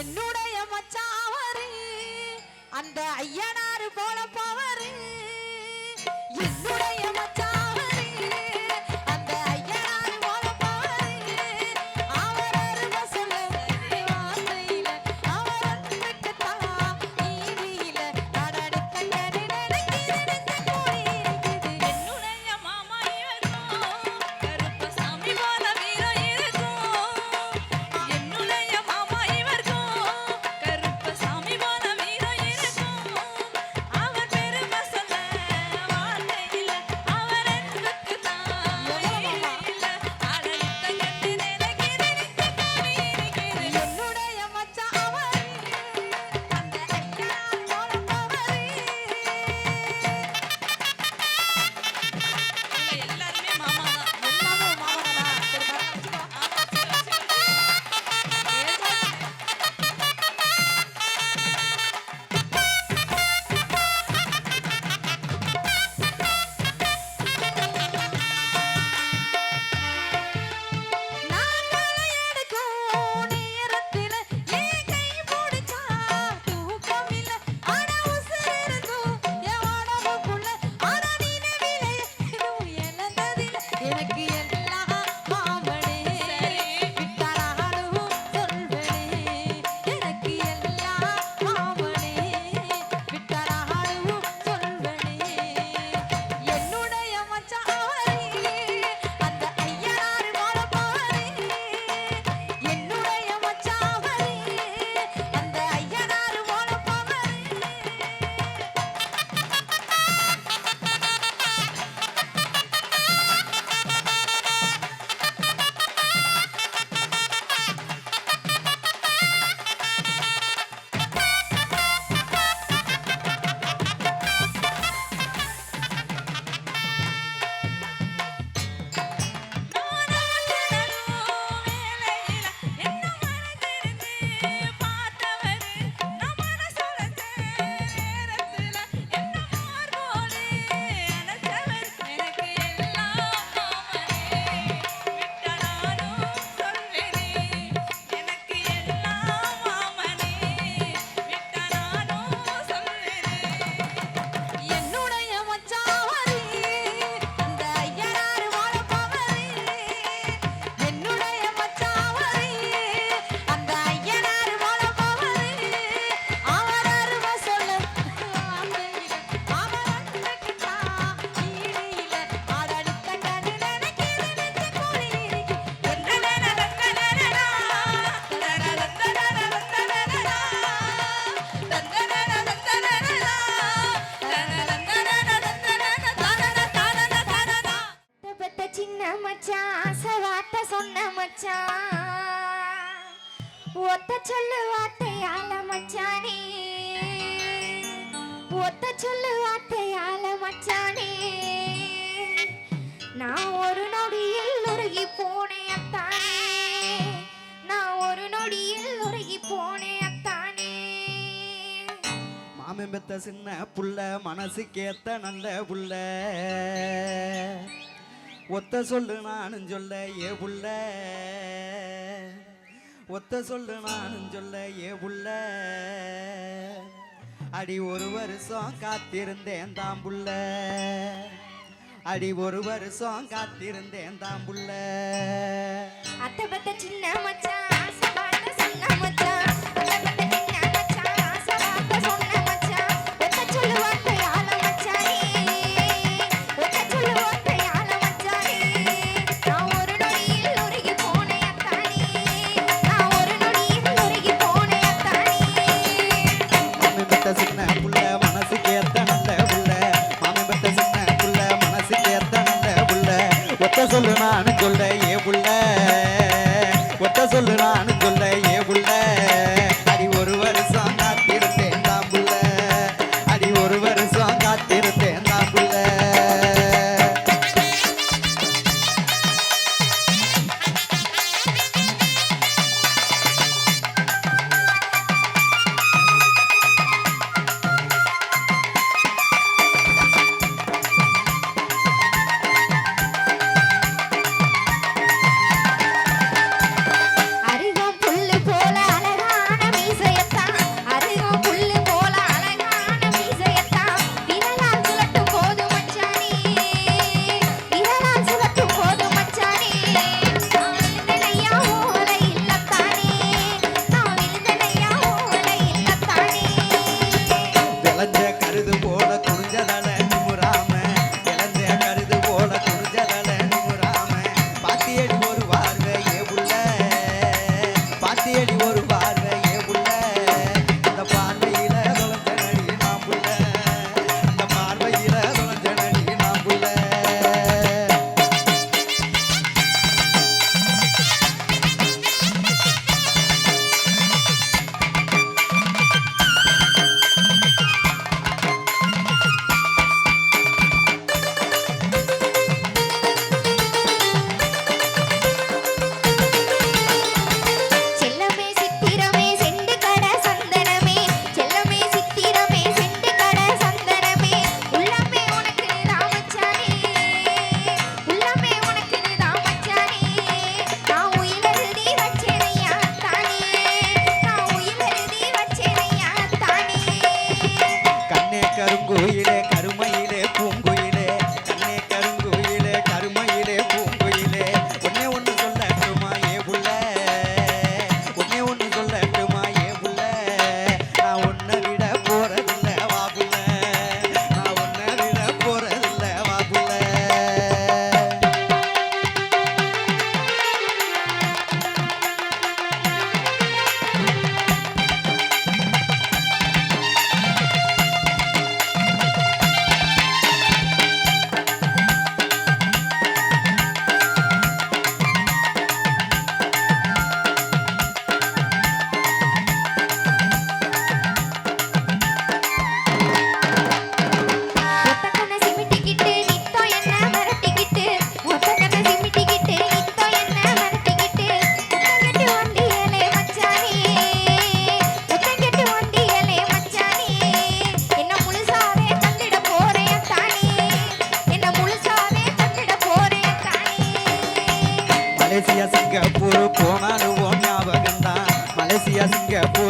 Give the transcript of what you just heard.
என்னுடைய மச்சாவரு அந்த ஐயனாறு போல போவரு. என்னுடைய மச்சா மச்சான் ஒத்த சொல்லு வார்த்தையால மச்சானே. ஒத்த சொல்லு வார்த்தையால மச்சானே. நான் ஒரு நொடியில் உருகி போனேன் நான் ஒரு நொடியில் உருகி போனேன் அத்தானே. மாமன் சின்ன புள்ள மனசுக்கேத்த நல்ல புள்ள. ஒத்த சொல்லு நானும் சொல்ல ஏ புள்ள. ஒத்த சொல்லு நானும் சொல்ல ஏ புள்ள. அடி ஒரு வருஷம் காத்திருந்தேன் தாம்புள்ள அடி ஒரு வருஷம் காத்திருந்தேன் தாம்புள்ள போனாலும்